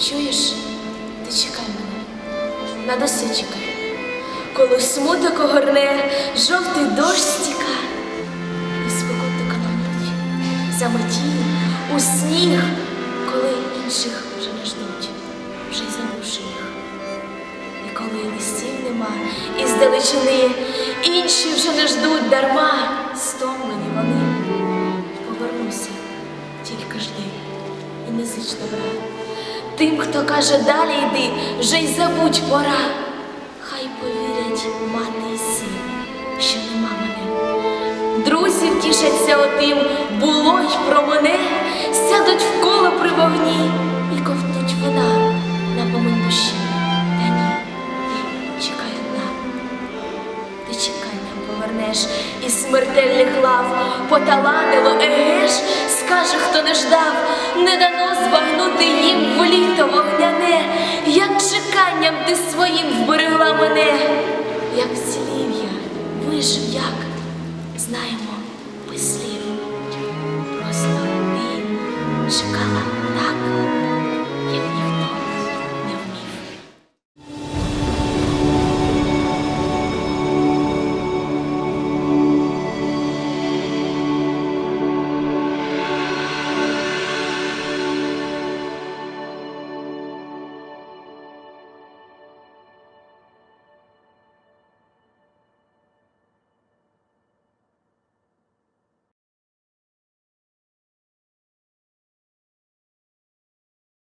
Чуєш, ти чекай мене, на доси чекай. Коли смуток огорне, жовтий дощ стіка, і спекотно канонить, заметі у сніг, коли інших вже не ждуть, вже й забувши їх. І коли листів нема, і здалечини інші вже не ждуть дарма, стомлені вони. Повернуся, тільки жди і не зич добра. Тим, хто каже далі йди, вже й забудь пора. Хай повірять мати син, що нема мене. Друзі втішаться отим, було й про мене, сядуть в коло при вогні і ковтнуть вина на помин душі. Та ні, чекай одна. Ти чеканням повернеш із смертельних лав поталанило, еге ж, скаже, хто не ждав, не дано збагнути їм в літо вогняне, як чеканням ти своїм вберегла мене, як вцілів я, як, знаємо без слів.